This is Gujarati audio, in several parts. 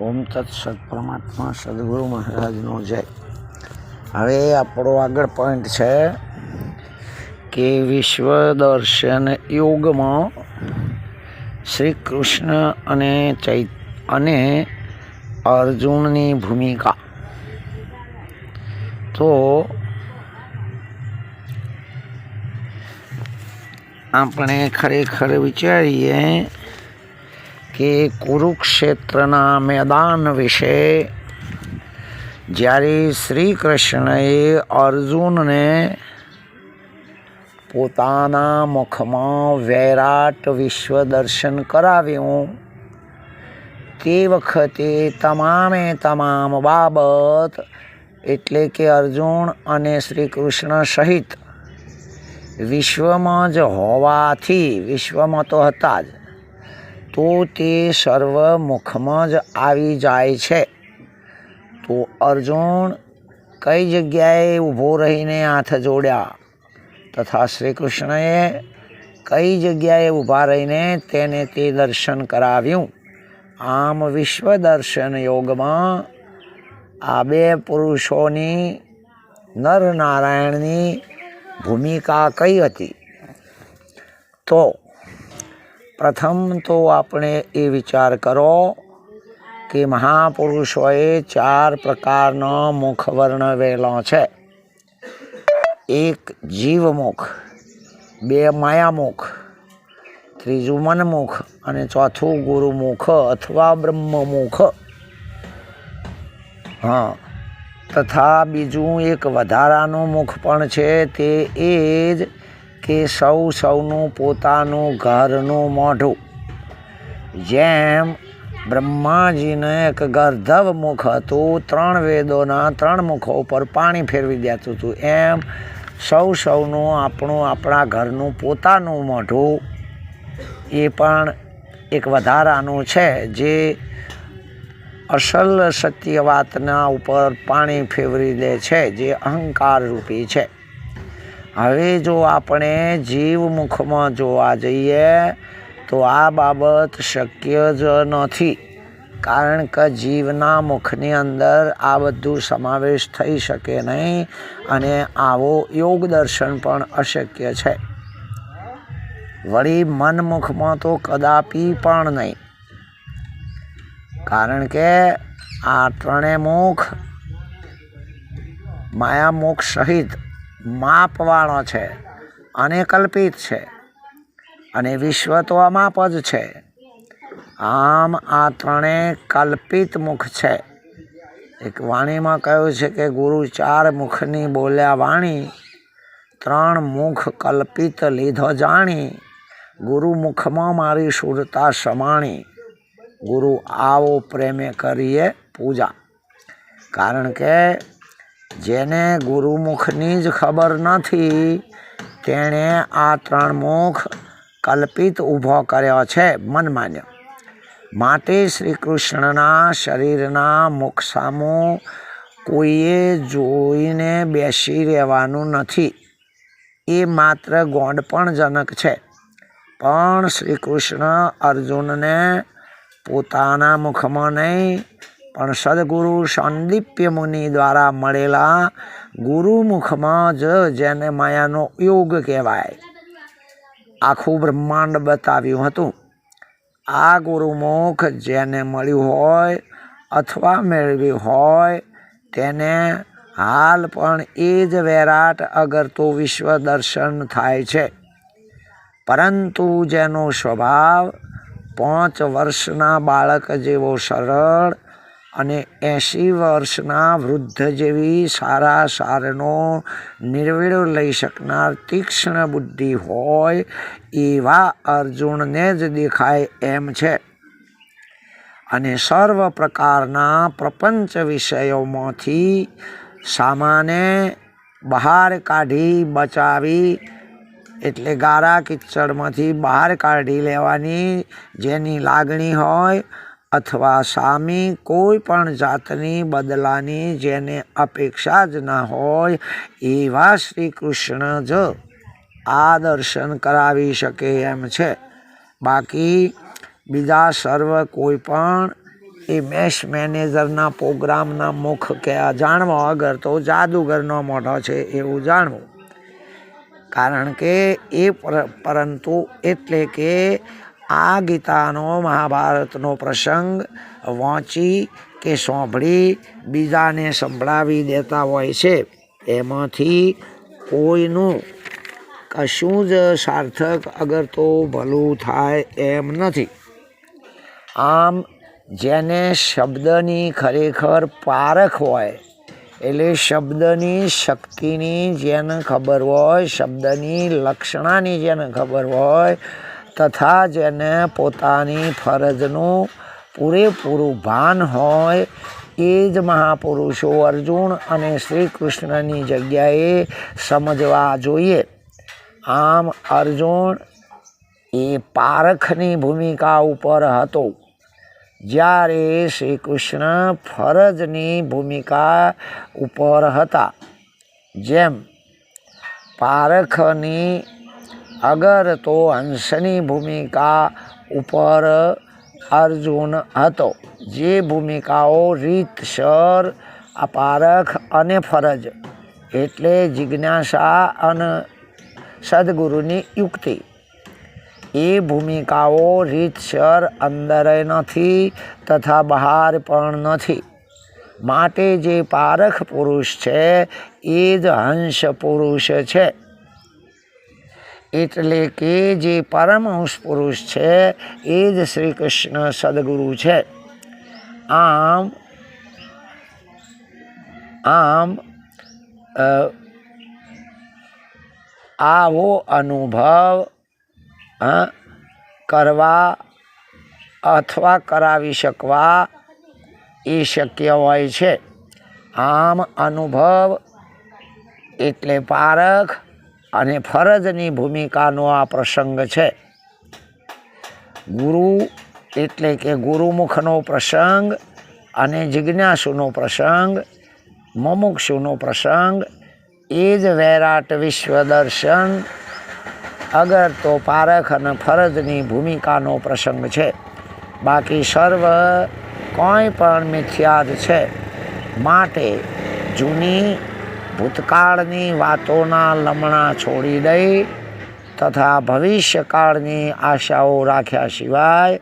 ઓમ તત્સત પરમાત્મા સદગુરુ મહારાજનો જય. હવે આપણો આગળ પોઈન્ટ છે કે વિશ્વ દર્શન યુગમાં શ્રી કૃષ્ણ અને ચૈ, અને અર્જુનની ભૂમિકા. તો આપણે ખરેખર વિચારીએ કે કુરુક્ષેત્રના મેદાન વિશે જ્યારે શ્રી કૃષ્ણએ અર્જુનને પોતાના મુખમાં વૈરાટ વિશ્વ દર્શન કરાવ્યું, તે વખતે તમામે તમામ બાબત એટલે કે અર્જુન અને શ્રી કૃષ્ણ સહિત વિશ્વમાં જ હોવાથી વિશ્વમાં તો હતા જ. તો તે સર્વ મુખમાં જ આવી જાય છે. તો અર્જુન કઈ જગ્યાએ ઊભો રહીને હાથ જોડ્યા? તથા શ્રી કૃષ્ણએ કઈ જગ્યાએ ઊભા રહીને તેને તે દર્શન કરાવ્યું? આમ વિશ્વ દર્શન યોગમાં આ બે પુરુષોની નરનારાયણની ભૂમિકા કઈ હતી? તો પ્રથમ તો આપણે એ વિચાર કરો કે મહાપુરુષોએ ચાર પ્રકારનો મુખ વર્ણવેલો છે. એક જીવમુખ, બે માયામુખ, ત્રીજું મનમુખ અને ચોથું ગુરુમુખ અથવા બ્રહ્મમુખ. હા, તથા બીજું એક વધારાનું મુખ પણ છે, તે એ જ કે સૌ સૌનું પોતાનું ઘરનું મોઢું. જેમ બ્રહ્માજીને એક ગર્ધવ મુખ હતું, ત્રણ વેદોના ત્રણ મુખો ઉપર પાણી ફેરવી દેતું હતું, એમ સૌ સૌનું આપણું, આપણા ઘરનું પોતાનું મોઢું એ પણ એક વધારાનું છે, જે અસલ સત્ય વાતના ઉપર પાણી ફેરવી દે છે, જે અહંકાર રૂપી છે. હવે જો આપણે જીવમુખમાં જોવા જઈએ, તો આ બાબત શક્ય જ નથી. કારણ કે જીવના મુખની અંદર આ બધું સમાવેશ થઈ શકે નહીં અને આવો યોગ દર્શન પણ અશક્ય છે. વળી મનમુખમાં તો કદાપી પણ નહીં. કારણ કે આ ત્રણેય મુખ માયામુખ સહિત માપવાળો છે અને કલ્પિત છે અને વિશ્વ તો અમાપ જ છે. આમ આ ત્રણેય કલ્પિત મુખ છે. એક વાણીમાં કહ્યું છે કે ગુરુ ચાર મુખની બોલ્યા વાણી, ત્રણ મુખ કલ્પિત લીધો જાણી, ગુરુ મુખમાં મારી શુરતા સમાણી. ગુરુ આવો પ્રેમે કરીએ પૂજા. કારણ કે જેને ગુરુમુખની જ ખબર નથી, તેણે આ ત્રણ મુખ કલ્પિત ઊભો કર્યો છે. મનમાન્ય માટે શ્રી કૃષ્ણના શરીરના મુખ સામું કોઈએ જોઈને બેસી રહેવાનું નથી. એ માત્ર ગોંડપણજનક છે. પણ શ્રી કૃષ્ણ અર્જુનને પોતાના મુખમાં નહીં પણ સદગુરુ સાંદીપ્ય મુનિ દ્વારા મળેલા ગુરુમુખમાં જ જેને માયાનો યોગ કહેવાય. આખું બ્રહ્માંડ બતાવ્યું હતું. આ ગુરુમુખ જેને મળ્યું હોય અથવા મેળવ્યું હોય તેને હાલ પણ એ જ વૈરાટ અગર તો વિશ્વ દર્શન થાય છે. પરંતુ જેનો સ્વભાવ પાંચ વર્ષના બાળક જેવો સરળ અને એંશી વર્ષના વૃદ્ધ જેવી સારા સારનો નિર્વેળો લઈ શકનાર તીક્ષ્ણ બુદ્ધિ હોય એવા અર્જુનને જ દેખાય એમ છે. અને સર્વ પ્રકારના પ્રપંચ વિષયોમાંથી સામાને બહાર કાઢી બચાવી એટલે ગારા કિચડમાંથી બહાર કાઢી લેવાની જેની લાગણી હોય અથવા સામી કોઈ પણ જાતની બદલાની જેને અપેક્ષા જ ના હોય, એવા શ્રી કૃષ્ણ જ આ દર્શન કરાવી શકે એમ છે. બાકી બીજા સર્વ કોઈ પણ એ મેશ મેનેજરના પ્રોગ્રામના મુખ કે જાણવા વગર તો જાદુગરનો મોઢો છે એવું જાણવું. કારણ કે એ પરંતુ એટલે કે આ ગીતાનો મહાભારતનો પ્રસંગ વાંચી કે સાંભળી બીજાને સંભળાવી દેતા હોય છે. એમાંથી કોઈનું કશું જ સાર્થક અગર તો ભલું થાય એમ નથી. આમ જેને શબ્દની ખરેખર પારખ હોય, એટલે શબ્દની શક્તિની જેને ખબર હોય, શબ્દની લક્ષણાની જેને ખબર હોય તથા જેને પોતાની ફરજનું પૂરેપૂરું ભાન હોય, એ જ મહાપુરુષો અર્જુન અને શ્રી કૃષ્ણની જગ્યાએ સમજવા જોઈએ. આમ અર્જુન એ પારખની ભૂમિકા ઉપર હતો. જ્યારે શ્રી કૃષ્ણ ફરજની ભૂમિકા ઉપર હતા. જેમ પારખની અગર તો હંસની ભૂમિકા ઉપર અર્જુન હતો. જે ભૂમિકાઓ રીતસર, અપારખ અને ફરજ એટલે જિજ્ઞાસા અને સદગુરુની યુક્તિ. એ ભૂમિકાઓ રીતસર અંદરે નથી તથા બહાર પણ નથી. માટે જે પારખ પુરુષ છે, એ જ હંસ પુરુષ છે. એટલે કે જે પરમહંસ પુરુષ છે, એ જ શ્રી કૃષ્ણ સદગુરુ છે. આમ આમ આવો અનુભવ કરવા અથવા કરાવી શકવા એ શક્ય હોય છે. આમ અનુભવ એટલે પારખ અને ફરજની ભૂમિકાનો આ પ્રસંગ છે. ગુરુ એટલે કે ગુરુમુખનો પ્રસંગ અને જિજ્ઞાસુનો પ્રસંગ, મુમુક્ષુનો પ્રસંગ, એ જ વૈરાટ વિશ્વ દર્શન, અગર તો પારખ અને ફરજની ભૂમિકાનો પ્રસંગ છે. બાકી સર્વ કોઈ પણ મિથ્યાદ છે. માટે જૂની ભૂતકાળની વાતોના લમણા છોડી દઈ તથા ભવિષ્યકાળની આશાઓ રાખ્યા સિવાય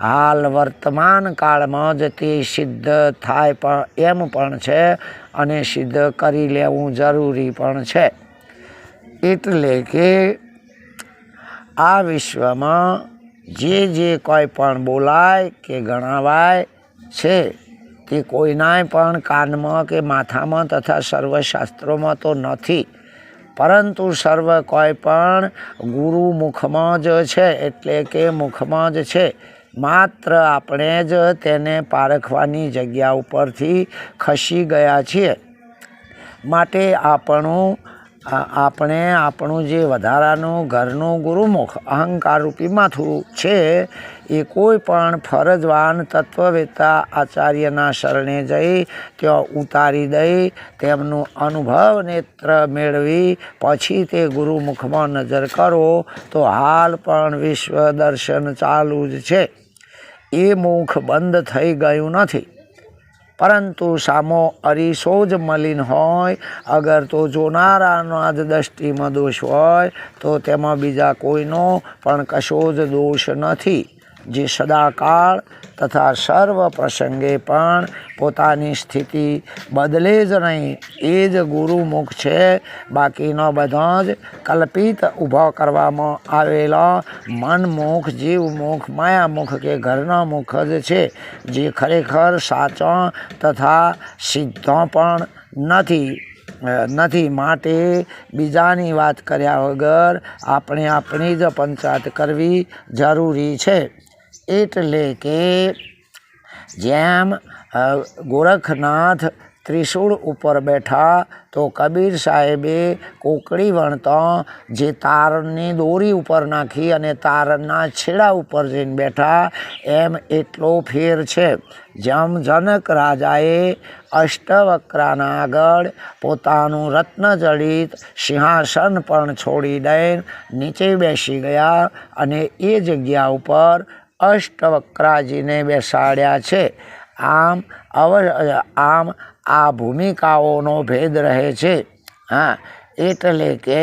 હાલ વર્તમાન કાળમાં જ તે સિદ્ધ થાય પણ એમ પણ છે અને સિદ્ધ કરી લેવું જરૂરી પણ છે. એટલે કે આ વિશ્વમાં જે જે કોઈ પણ બોલાય કે ગણાવાય છે તે કોઈનાય પણ કાનમાં કે માથામાં તથા સર્વશાસ્ત્રોમાં તો નથી. પરંતુ સર્વ કોઈ પણ ગુરુ મુખમાં જ છે, એટલે કે મુખમાં જ છે. માત્ર આપણે જ તેને પારખવાની જગ્યા ઉપરથી ખસી ગયા છીએ. માટે આપણું આપણે આપણું જે વધારાનું ઘરનું ગુરુમુખ, અહંકારરૂપી માથું છે, એ કોઈ પણ ફરજવાન તત્વવેતા આચાર્યના શરણે જઈ, ત્યાં ઉતારી દઈ, તેમનું અનુભવ નેત્ર મેળવી, પછી તે ગુરુમુખમાં નજર કરો, તો હાલ પણ વિશ્વ દર્શન ચાલુ જ છે. એ મુખ બંધ થઈ ગયું નથી. પરંતુ સામો અરીસો જ મલિન હોય. અગર તો જોનારાના જ દ્રષ્ટિમાં દોષ હોય, તો તેમાં બીજા કોઈનો પણ કશો જ દોષ નથી. જે સદાકાળ તથા સર્વ પ્રસંગે પણ પોતાની સ્થિતિ બદલે જ નહીં, એ જ ગુરુમુખ છે. બાકીનો બધો જ કલ્પિત ઊભો કરવામાં આવેલો મનમુખ, જીવમુખ, માયામુખ કે ઘરના મુખ જ છે, જે ખરેખર સાચો તથા સિદ્ધો પણ નથી. નથી માટે બીજાની વાત કર્યા વગર આપણે આપણી જ પંચાયત કરવી જરૂરી છે. એટલે કે જેમ ગોરખનાથ ત્રિશૂળ ઉપર બેઠા, તો કબીર સાહેબે કોકડી વણતા, જે તારની દોરી ઉપર નાખી અને તારના છેડા ઉપર જઈને બેઠા, એમ એટલો ફેર છે. જેમ જનક રાજાએ અષ્ટવક્રાના આગળ પોતાનું રત્નજડિત સિંહાસન પણ છોડી દઈને નીચે બેસી ગયા અને એ જગ્યા ઉપર અષ્ટવક્રાજીને બેસાડ્યા છે. આમ અવ આમ આ ભૂમિકાઓનો ભેદ રહે છે. હા, એટલે કે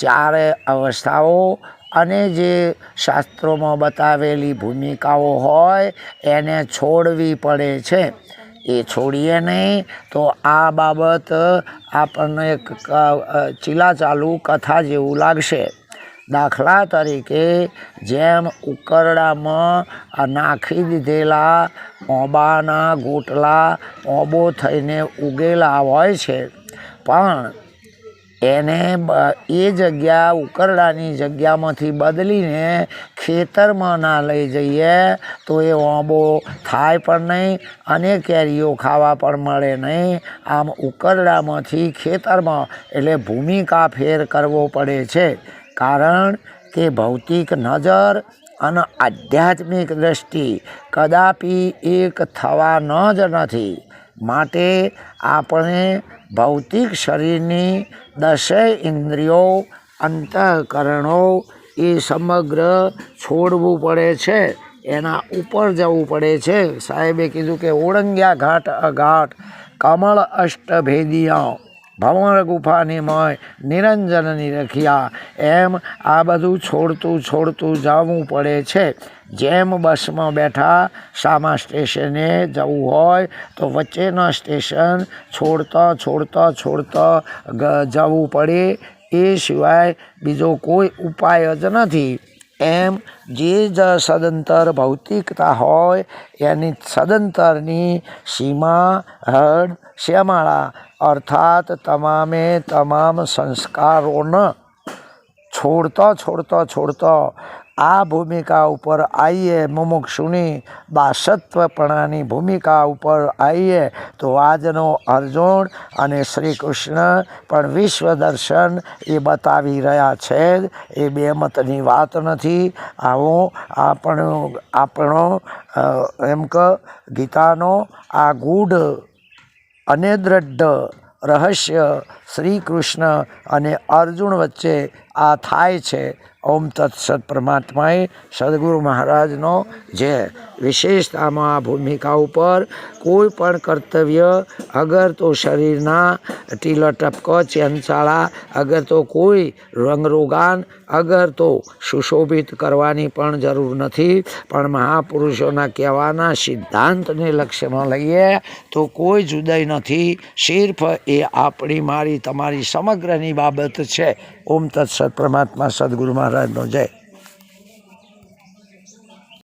ચારે અવસ્થાઓ અને જે શાસ્ત્રોમાં બતાવેલી ભૂમિકાઓ હોય, એને છોડવી પડે છે. એ છોડીએ નહીં તો આ બાબત આપણને એક ચીલાચાલુ કથા જેવું લાગશે. દાખલા તરીકે જેમ ઉકરડામાં નાખી દીધેલા ઓબાના ગોટલા ઓબો થઈને ઉગેલા હોય છે, પણ એને એ જગ્યા ઉકરડાની જગ્યામાંથી બદલીને ખેતરમાં ના લઈ જઈએ તો એ ઓંબો થાય પણ નહીં અને કેરીઓ ખાવા પણ મળે નહીં. આમ ઉકરડામાંથી ખેતરમાં એટલે ભૂમિકા ફેર કરવો પડે છે. કારણ કે ભૌતિક નજર અને આધ્યાત્મિક દ્રષ્ટિ કદાપી એક થવા જ નથી. માટે આપણે ભૌતિક શરીરની દશેય ઇન્દ્રિયો, અંતઃકરણો એ સમગ્ર છોડવું પડે છે. એના ઉપર જવું પડે છે. સાહેબે કીધું કે ઓળંગ્યા ઘાટ અઘાટ, કમળ અષ્ટભેદિયા ભવર ગુફાની મય નિરંજનની રખિયા એમ આ બધું છોડતું છોડતું જવું પડે છે. જેમ બસમાં બેઠા સામા સ્ટેશને જવું હોય, તો વચ્ચેના સ્ટેશન છોડતા છોડતા છોડતા જવું પડે. એ સિવાય બીજો કોઈ ઉપાય જ નથી. એમ જે જ સદંતર ભૌતિકતા હોય, એની સદંતરની સીમા, હદ શ્યામાળા અર્થાત તમામે તમામ સંસ્કારોને છોડતો છોડતો છોડતા આ ભૂમિકા ઉપર આવીએ મુમુક્ષુની બાસત્વપણાની ભૂમિકા ઉપર આવીએ તો આજનો અર્જુન અને શ્રી કૃષ્ણ પણ વિશ્વ દર્શન એ બતાવી રહ્યા છે એ બે મતની વાત નથી. આવો આપણો આપણો એમ કે, ગીતાનો આ ગૂઢ અને દ્રઢ રહસ્ય શ્રી કૃષ્ણ અને અર્જુન વચ્ચે આ થાય છે. ઓમ તત્સત પરમાત્માએ સદગુરુ મહારાજનો જે વિશેષતામાં આ ભૂમિકા ઉપર કોઈ પણ કર્તવ્ય, અગર તો શરીરના ટીલો ટપકો ચેનચાળા અગર તો કોઈ રંગરોગાન, અગર તો સુશોભિત કરવાની પણ જરૂર નથી. પણ મહાપુરુષોના કહેવાના સિદ્ધાંતને લક્ષ્યમાં લઈએ તો કોઈ જુદાઈ નથી. સિર્ફ એ આપણી મારી, તમારી સમગ્રની બાબત છે. ઓમ તત્સત પરમાત્મા, સદગુરુ મહારાજનો જય